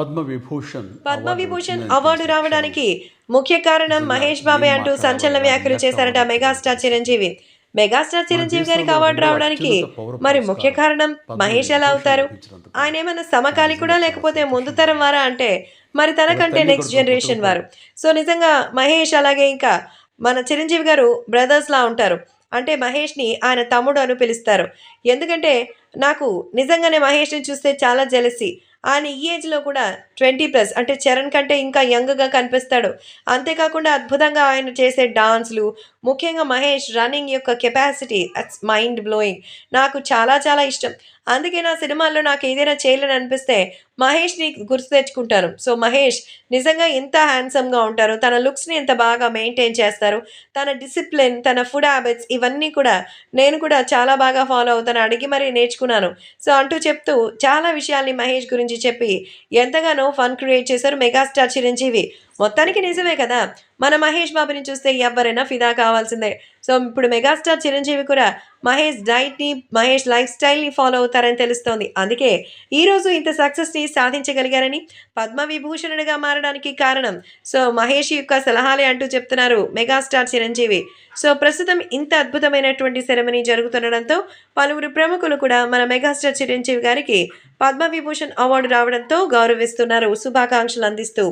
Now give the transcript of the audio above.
Padma Vibhushan Padma Vibhushan award రావడానికి ముఖ్య కారణం మహేష్ బాబే అంటూ సంచలన వ్యాఖ్యలు చేశారట మెగాస్టార్ చిరంజీవి. మెగాస్టార్ చిరంజీవి గారికి అవార్డు రావడానికి మరి ముఖ్య కారణం మహేష్ ఎలా అవుతారు? ఆయన ఏమైనా సమకాలికుడా లేకపోతే ముందు తరం వారా అంటే మరి తనకంటే నెక్స్ట్ జనరేషన్ వారు. సో నిజంగా మహేష్ అలాగే ఇంకా మన చిరంజీవి గారు బ్రదర్స్ లా ఉంటారు. అంటే మహేష్ని ఆయన తమ్ముడు అని పిలుస్తారు. ఎందుకంటే నాకు నిజంగానే మహేష్ని చూస్తే చాలా జెలసి ఆయన ఈ ఏజ్లో కూడా ట్వంటీ ప్లస్ అంటే చరణ్ కంటే ఇంకా యంగ్గా కనిపిస్తాడు. అంతేకాకుండా అద్భుతంగా ఆయన చేసే డాన్స్లు ముఖ్యంగా మహేష్ రన్నింగ్ యొక్క కెపాసిటీ అట్స్ మైండ్ బ్లోయింగ్ నాకు చాలా చాలా ఇష్టం. అందుకే నా సినిమాల్లో నాకు ఏదైనా చేయలేని అనిపిస్తే మహేష్ని గుర్తు తెచ్చుకుంటాను. సో మహేష్ నిజంగా ఎంత హ్యాండ్సమ్గా ఉంటారు. తన లుక్స్ని ఎంత బాగా మెయింటైన్ చేస్తారు. తన డిసిప్లిన్ తన ఫుడ్ హ్యాబిట్స్ ఇవన్నీ కూడా నేను కూడా చాలా బాగా ఫాలో అవుతాను. అడిగి మరీ నేర్చుకున్నాను. సో అంటూ చెప్తూ చాలా విషయాల్ని మహేష్ గురించి చెప్పి ఎంతగానో ఫన్ క్రియేట్ చేశారు మెగాస్టార్ చిరంజీవి. మొత్తానికి నిజమే కదా? మన మహేష్ బాబుని చూస్తే ఎవరైనా ఫిదా కావాల్సిందే. సో ఇప్పుడు మెగాస్టార్ చిరంజీవి కూడా మహేష్ డైట్ని మహేష్ లైఫ్ స్టైల్ని ఫాలో అవుతారని తెలుస్తోంది. అందుకే ఈరోజు ఇంత సక్సెస్ని సాధించగలిగారని పద్మ విభూషణుడిగా మారడానికి కారణం. సో మహేష్ యొక్క సలహాలే అంటూ చెప్తున్నారు మెగాస్టార్ చిరంజీవి. సో ప్రస్తుతం ఇంత అద్భుతమైనటువంటి సెరమనీ జరుగుతుండడంతో పలువురు ప్రముఖులు కూడా మన మెగాస్టార్ చిరంజీవి గారికి పద్మవిభూషణ్ అవార్డు రావడంతో గౌరవిస్తున్నారు శుభాకాంక్షలు అందిస్తూ